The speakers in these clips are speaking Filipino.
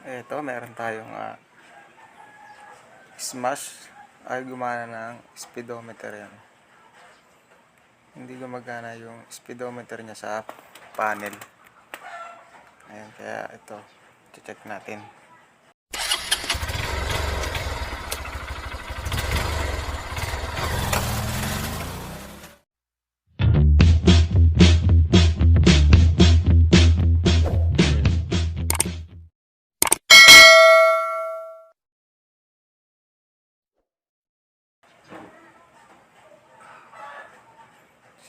Ito, meron tayong ah, smash ay gumana ng speedometer yan. Hindi gumagana yung speedometer niya sa panel. Ayan, kaya ito, check natin.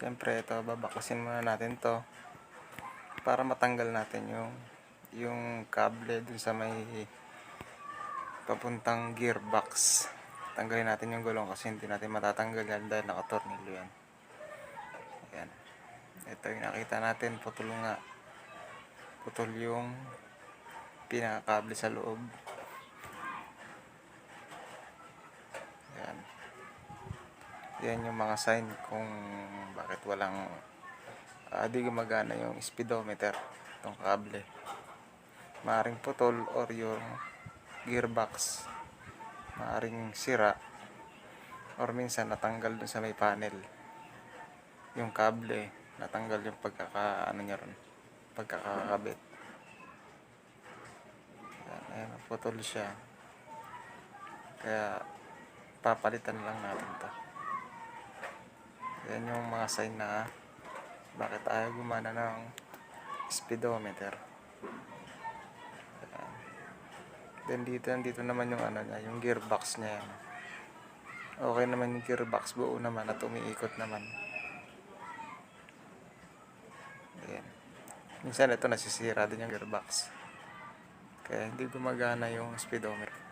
Siyempre ito, babaklasin muna natin to para matanggal natin yung yung kable dun sa may papuntang gearbox. Tanggalin natin yung gulong kasi hindi natin matatanggal yan dahil nakatornilyo yan. Ayan. Ito yung nakita natin, putol nga. Putol yung pinakakable sa loob. Yan yung mga sign kung bakit walang ah, di gumagana yung speedometer itong kable. Maaring putol or yung gearbox maaring sira or minsan natanggal dun sa may panel. Yung kable natanggal yung pagkaka ano niya ron pagkakakabit. Ayan, ayan, putol siya. Kaya papalitan lang natin to yan yung mga sign na bakit ayaw gumana ng speedometer. Ayan. Then dito, dito naman yung ano niya, yung gearbox niya yan. Okay naman yung gearbox, buo naman at umiikot naman. Ayan. Minsan ito nasisira din yung gearbox. Kaya hindi gumagana yung speedometer.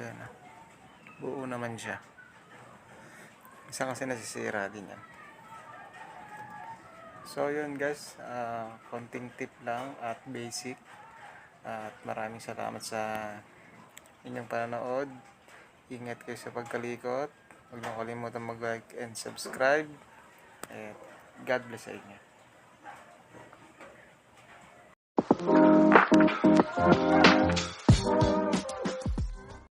Ayan na. Buo naman siya. Isa kasi nasisira din yan. So yun guys, ah, konting tip lang at basic. at maraming salamat sa inyong panonood. Ingat kayo sa pagkalikot. Huwag niyo kalimutan mag-like and subscribe. At God bless sa inyo. Thank